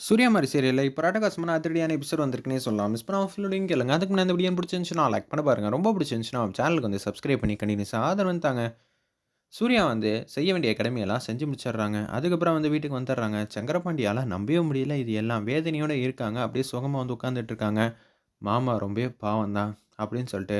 சூரியமாரி மாதிரி சீரியலில் இப்போ ராட்டகாசமான அதிரடியான எபிசோட் வந்திருக்குன்னே சொல்லலாம். மிஸ் பண்ணாமல் ஃபுல்லோடையும் கேளுங்க அதுக்கு முன்னாடி இந்த வீடியோ பிடிச்சிருந்துச்சுன்னா லைக் பண்ண பாருங்கள் ரொம்ப பிடிச்சிருந்துச்சுன்னா சேனலுக்கு வந்து சப்ஸ்கிரைப் பண்ணி கண்டினியூஸாக ஆதரவு தாங்க. சூர்யா வந்து செய்ய வேண்டிய கடமையெல்லாம் செஞ்சு முடிச்சிடுறாங்க. அதுக்கப்புறம் வந்து வீட்டுக்கு வந்துடுறாங்க. சங்கரபாண்டியால் நம்பவே முடியல. இது எல்லாம் வேதனையோடு இருக்காங்க. அப்படியே சுகமாக வந்து உட்காந்துட்டு இருக்காங்க மாமா ரொம்ப பாவம் தான் அப்படின்னு சொல்லிட்டு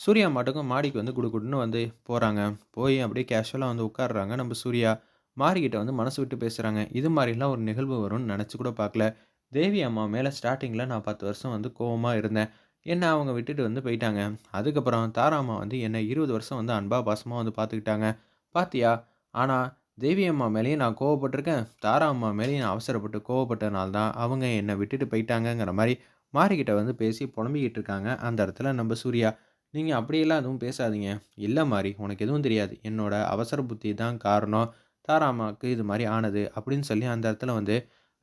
சூர்யா மாட்டுக்கும் மாடிக்கு வந்து குடுக்குடுன்னு வந்து போகிறாங்க போய் அப்படியே கேஷுவலாக வந்து உட்காடுறாங்க நம்ம சூர்யா. மாரிக்கிட்ட வந்து மனசு விட்டு பேசுகிறாங்க இது மாதிரிலாம் ஒரு நிகழ்வு வரும்னு நினச்சி கூட பார்க்கல தேவி அம்மா மேலே ஸ்டார்டிங்கில் நான் பத்து வருஷம் வந்து கோவமாக இருந்தேன். என்னை அவங்க விட்டுட்டு வந்து போயிட்டாங்க. அதுக்கப்புறம் தாரா அம்மா வந்து என்னை இருபது வருஷம் வந்து அன்பா பாசமாக வந்து பார்த்துக்கிட்டாங்க பாத்தியா? ஆனால் தேவி அம்மா மேலேயும் நான் கோவப்பட்டிருக்கேன். தாரா அம்மா மேலேயும் நான் அவசரப்பட்டு கோவப்பட்டனால தான் அவங்க என்னை விட்டுட்டு போயிட்டாங்கங்கிற மாதிரி மாரிக்கிட்ட வந்து பேசி புலம்பிக்கிட்டு இருக்காங்க அந்த இடத்துல நம்ம சூர்யா. நீங்கள் அப்படியெல்லாம் எதுவும் பேசாதீங்க. இல்லை மாதிரி உனக்கு எதுவும் தெரியாது. என்னோட அவசர புத்தி தான் காரணம். தாராமாவுக்கு இது மாதிரி ஆனது அப்படின்னு சொல்லி அந்த இடத்துல வந்து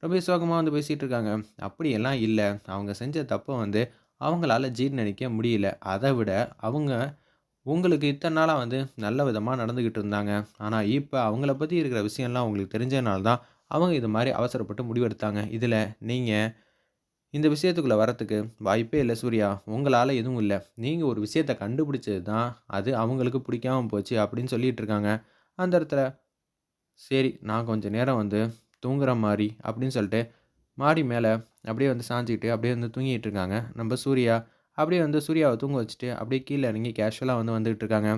ரொம்ப சோகமாக வந்து பேசிகிட்டு இருக்காங்க. அப்படியெல்லாம் இல்லை. அவங்க செஞ்ச தப்பை வந்து அவங்களால ஜீர்ணிக்க முடியல. அதை விட அவங்க உங்களுக்கு இத்தனை நாளாக வந்து நல்ல விதமாக நடந்துக்கிட்டு இருந்தாங்க. ஆனால் இப்போ அவங்கள பற்றி இருக்கிற விஷயம்லாம் உங்களுக்கு தெரிஞ்சதுனால தான் அவங்க இது மாதிரி அவசரப்பட்டு முடிவெடுத்தாங்க. இதில் நீங்கள் இந்த விஷயத்துக்குள்ளே வரத்துக்கு வாய்ப்பே இல்லை சூர்யா. உங்களால் எதுவும் இல்லை. நீங்கள் ஒரு விஷயத்தை கண்டுபிடிச்சது தான் அது அவங்களுக்கு பிடிக்காம போச்சு அப்படின்னு சொல்லிட்டு இருக்காங்க. அந்த இடத்துல சரி நான் கொஞ்சம் நேரம் வந்து தூங்குற மாதிரி அப்படின்னு சொல்லிட்டு மாடி மேலே அப்படியே வந்து சாஞ்சிக்கிட்டு அப்படியே வந்து தூங்கிட்டு இருக்காங்க. நம்ம சூர்யா அப்படியே வந்து சூர்யாவை தூங்க வச்சுட்டு அப்படியே கீழே இறங்கி கேஷுவலாக வந்து வந்துகிட்டு இருக்காங்க.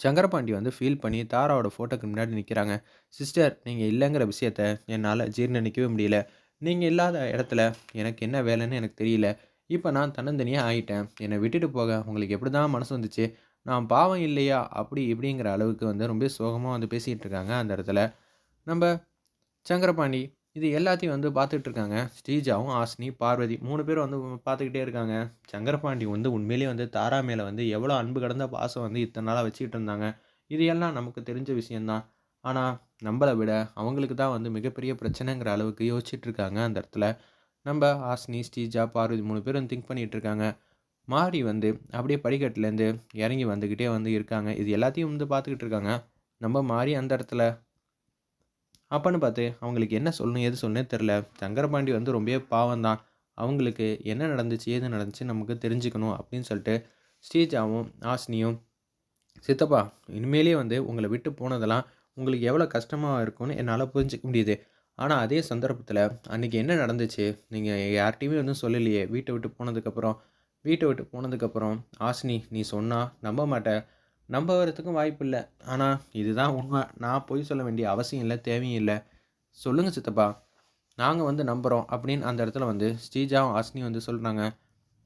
சங்கரபாண்டி வந்து ஃபீல் பண்ணி தாராவோட ஃபோட்டோக்கு முன்னாடி நிற்கிறாங்க சிஸ்டர் நீங்கள் இல்லைங்கிற விஷயத்த என்னால் ஜீர்ணிக்கவே முடியல. நீங்கள் இல்லாத இடத்துல எனக்கு என்ன வேலைன்னு எனக்கு தெரியல. இப்போ நான் தன்னந்தனியாக ஆகிட்டேன் என்னை விட்டுட்டு போக உங்களுக்கு எப்படி தான் மனசு வந்துச்சு? நான் பாவம் இல்லையா? அப்படி இப்படிங்கிற அளவுக்கு வந்து ரொம்ப சோகமாக வந்து பேசிகிட்டு இருக்காங்க அந்த இடத்துல. நம்ம சங்கரபாண்டி இது எல்லாத்தையும் வந்து பார்த்துட்டு இருக்காங்க. ஸ்ரீஜாவும் ஆஸ்னி பார்வதி மூணு பேரும் வந்து பார்த்துக்கிட்டே இருக்காங்க. சங்கரபாண்டி வந்து உண்மையிலேயே வந்து தாரா மேலே வந்து எவ்வளோ அன்பு கடந்த பாசம் வந்து இத்தனை நாளாக வச்சுக்கிட்டு இருந்தாங்க. இது எல்லாம் நமக்கு தெரிஞ்ச விஷயந்தான் ஆனால் நம்மளை விட அவங்களுக்கு தான் வந்து மிகப்பெரிய பிரச்சனைங்கிற அளவுக்கு யோசிச்சுட்டு இருக்காங்க அந்த இடத்துல. நம்ம ஆஸ்னி ஸ்ரீஜா பார்வதி மூணு பேரும் திங்க் பண்ணிகிட்டு இருக்காங்க. மாறி வந்து அப்படியே படிக்கட்டுலேருந்து இறங்கி வந்துக்கிட்டே வந்து இருக்காங்க. இது எல்லாத்தையும் வந்து பார்த்துக்கிட்டு இருக்காங்க. நம்ம மாறி அந்த இடத்துல. அப்பன்னு பார்த்து அவங்களுக்கு என்ன சொல்லணும் எது சொல்லணும் தெரில சங்கரபாண்டி வந்து ரொம்ப பாவம் தான் அவங்களுக்கு என்ன நடந்துச்சு ஏது நடந்துச்சு நமக்கு தெரிஞ்சுக்கணும் அப்படின்னு சொல்லிட்டு ஸ்ரீஜாவும் ஆஸ்னியும் சித்தப்பா இனிமேலே வந்து உங்களை விட்டு போனதெல்லாம் உங்களுக்கு எவ்வளோ கஷ்டமாக இருக்கும்னு என்னால் புரிஞ்சிக்க முடியுது. ஆனால் அதே சந்தர்ப்பத்தில் அன்றைக்கி என்ன நடந்துச்சு? நீங்கள் யார்கிட்டையுமே வந்து சொல்லலையே. வீட்டை விட்டு போனதுக்கப்புறம் வீட்டை விட்டு போனதுக்கப்புறம் ஆசினி நீ சொன்னால் நம்ப மாட்டேன் நம்ப வரத்துக்கும் வாய்ப்பு இல்லை. ஆனால் இதுதான் உண்மை. நான் பொய் சொல்ல வேண்டிய அவசியம் இல்லை தேவையும் இல்லை. சொல்லுங்கள் சித்தப்பா. நாங்கள் வந்து நம்புகிறோம் அப்படின்னு அந்த இடத்துல வந்து ஸ்ரீஜாவும் ஆசினி வந்து சொல்கிறாங்க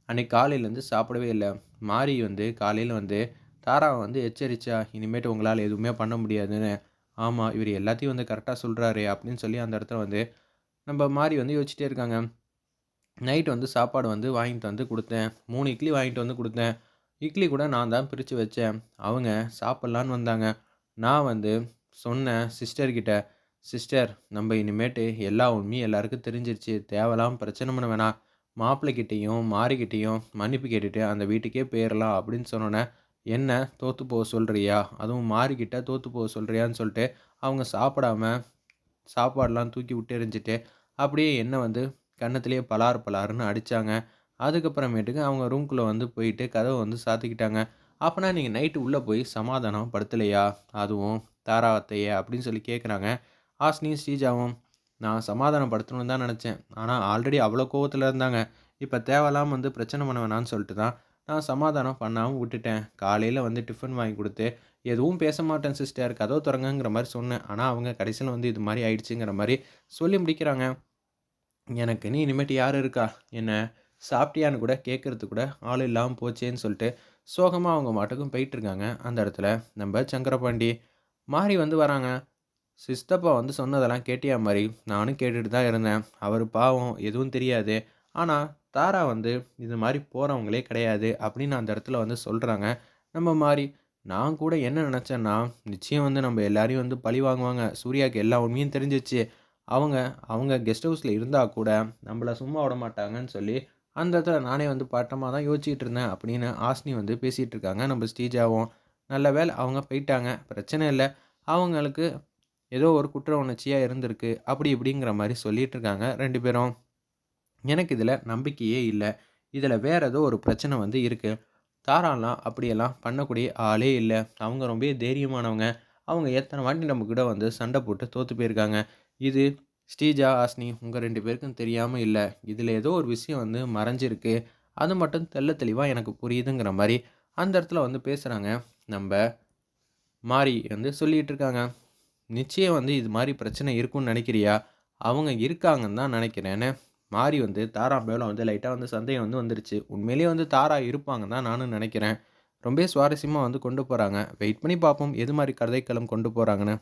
அன்றைக்கி காலையிலேருந்து சாப்பிடவே இல்லை. மாறி வந்து காலையில் வந்து தாராவை வந்து எச்சரிச்சா இனிமேட்டு உங்களால் எதுவுமே பண்ண முடியாதுன்னு. ஆமாம் இவர் எல்லாத்தையும் வந்து கரெக்டாக சொல்கிறாரு அப்படின்னு சொல்லி அந்த இடத்துல வந்து நம்ம மாறி வந்து யோசிச்சிட்டே இருக்காங்க. நைட் வந்து சாப்பாடு வந்து வாங்கிட்டு வந்து கொடுத்தேன். மூணு இட்லி வாங்கிட்டு வந்து கொடுத்தேன். இட்லி கூட நான் தான் பிரித்து வச்சேன். அவங்க சாப்பிட்லான்னு வந்தாங்க. நான் வந்து சொன்னேன் சிஸ்டர்கிட்ட சிஸ்டர் நம்ம இனிமேட்டு எல்லா உண்மையும் எல்லாருக்கும் தெரிஞ்சிருச்சு. தேவலாம் பிரச்சனை பண்ண வேணாம். மாப்பிள்ளைக்கிட்டேயும் மாறிக்கிட்டேயும் மன்னிப்பு கேட்டுட்டு அந்த வீட்டுக்கே போயிடலாம் அப்படின்னு சொன்னோன்னே என்ன தோற்று போக சொல்கிறியா அதுவும் மாறிக்கிட்ட தோற்று போக சொல்கிறியான்னு சொல்லிட்டு அவங்க சாப்பிடாம சாப்பாடெலாம் தூக்கி விட்டு எறிஞ்சிட்டு அப்படியே என்ன வந்து கன்னத்துலேயே பலார் பலாருன்னு அடித்தாங்க அதுக்கப்புறமேட்டுக்கு அவங்க ரூம்குள்ளே வந்து போயிட்டு கதவை வந்து சாத்திக்கிட்டாங்க. அப்போனா நீங்கள் நைட்டு உள்ளே போய் சமாதானம் படுத்தலையா? அதுவும் தாராவத்தையே அப்படின்னு சொல்லி கேட்குறாங்க. ஆஸ்னியும் ஸ்ரீஜாவும் நான் சமாதானம் படுத்தணும்னு தான் நினச்சேன். ஆனால் ஆல்ரெடி அவ்வளோ கோவத்தில் இருந்தாங்க. இப்போ தேவையில்லாமல் வந்து பிரச்சனை பண்ண வேணான்னு சொல்லிட்டு தான் நான் சமாதானம் பண்ணாமல் விட்டுட்டேன். காலையில் வந்து டிஃபன் வாங்கி கொடுத்து எதுவும் பேச மாட்டேன் சிஸ்டர். கதவை திறங்கங்கிற மாதிரி சொன்னேன். ஆனால் அவங்க கடைசியில் வந்து இது மாதிரி ஆயிடுச்சுங்கிற மாதிரி சொல்லி முடிக்கிறாங்க. எனக்கு நீ இனிமேட்டு யார் இருக்கா? என்ன சாப்பிட்டியான்னு கூட கேட்குறது கூட ஆள் இல்லாமல் போச்சேன்னு சொல்லிட்டு சோகமாக அவங்க மாட்டுக்கும் போயிட்டுருக்காங்க. அந்த இடத்துல நம்ம சங்கரபாண்டி மாறி வந்து வராங்க. சிஸ்தப்பா வந்து சொன்னதெல்லாம் கேட்டியா மாதிரி நானும் கேட்டுட்டு தான் இருந்தேன். அவர் பாவம் எதுவும் தெரியாது. ஆனால் தாரா வந்து இது மாதிரி போகிறவங்களே கிடையாது அப்படின்னு அந்த இடத்துல வந்து சொல்கிறாங்க நம்ம மாதிரி நான் கூட என்ன நினச்சேன்னா நிச்சயம் வந்து நம்ம எல்லாரையும் வந்து பழி வாங்குவாங்க. சூர்யாவுக்கு எல்லா உண்மையும் தெரிஞ்சிச்சு. அவங்க அவங்க கெஸ்ட் ஹவுஸில் இருந்தால் கூட நம்மளை சும்மா விட மாட்டாங்கன்னு சொல்லி அந்த இடத்துல நானே வந்து பாட்டமாக தான் யோசிச்சுட்டு இருந்தேன் அப்படின்னு ஆஸ்னி வந்து பேசிகிட்டு இருக்காங்க நம்ம ஸ்டேஜாகவும் நல்ல வேலை அவங்க போயிட்டாங்க பிரச்சனை இல்லை அவங்களுக்கு ஏதோ ஒரு குற்ற உணர்ச்சியாக இருந்திருக்கு. அப்படி இப்படிங்கிற மாதிரி சொல்லிகிட்டு இருக்காங்க ரெண்டு பேரும். எனக்கு இதில் நம்பிக்கையே இல்லை இதில் வேறு ஏதோ ஒரு பிரச்சனை வந்து இருக்குது தாராலாம் அப்படியெல்லாம் பண்ணக்கூடிய ஆளே இல்லை அவங்க ரொம்ப தைரியமானவங்க. அவங்க எத்தனை வாட்டி நம்ம கூட வந்து சண்டை போட்டு தோற்று போயிருக்காங்க. இது ஸ்ரீஜா, ஆஸ்னி உங்கள் ரெண்டு பேருக்கும் தெரியாமல் இல்லை இதில் ஏதோ ஒரு விஷயம் வந்து மறைஞ்சிருக்கு. அது மட்டும் தெள்ள தெளிவாக எனக்கு புரியுதுங்கிற மாதிரி அந்த இடத்துல வந்து பேசுகிறாங்க நம்ம மாறி வந்து சொல்லிகிட்டு இருக்காங்க. நிச்சயம் வந்து இது மாதிரி பிரச்சனை இருக்கும்னு நினைக்கிறியா அவங்க இருக்காங்கன்னு தான் நினைக்கிறேன்னு மாறி வந்து தாரா மேலே வந்து லைட்டாக வந்து சந்தேகம் வந்து வந்துருச்சு. உண்மையிலேயே வந்து தாரா இருப்பாங்கன்னு தான் நானும் நினைக்கிறேன் ரொம்ப சுவாரஸ்யமாக வந்து கொண்டு போகிறாங்க வெயிட் பண்ணி பார்ப்போம். எது மாதிரி கதைக்களம் கொண்டு போகிறாங்கன்னு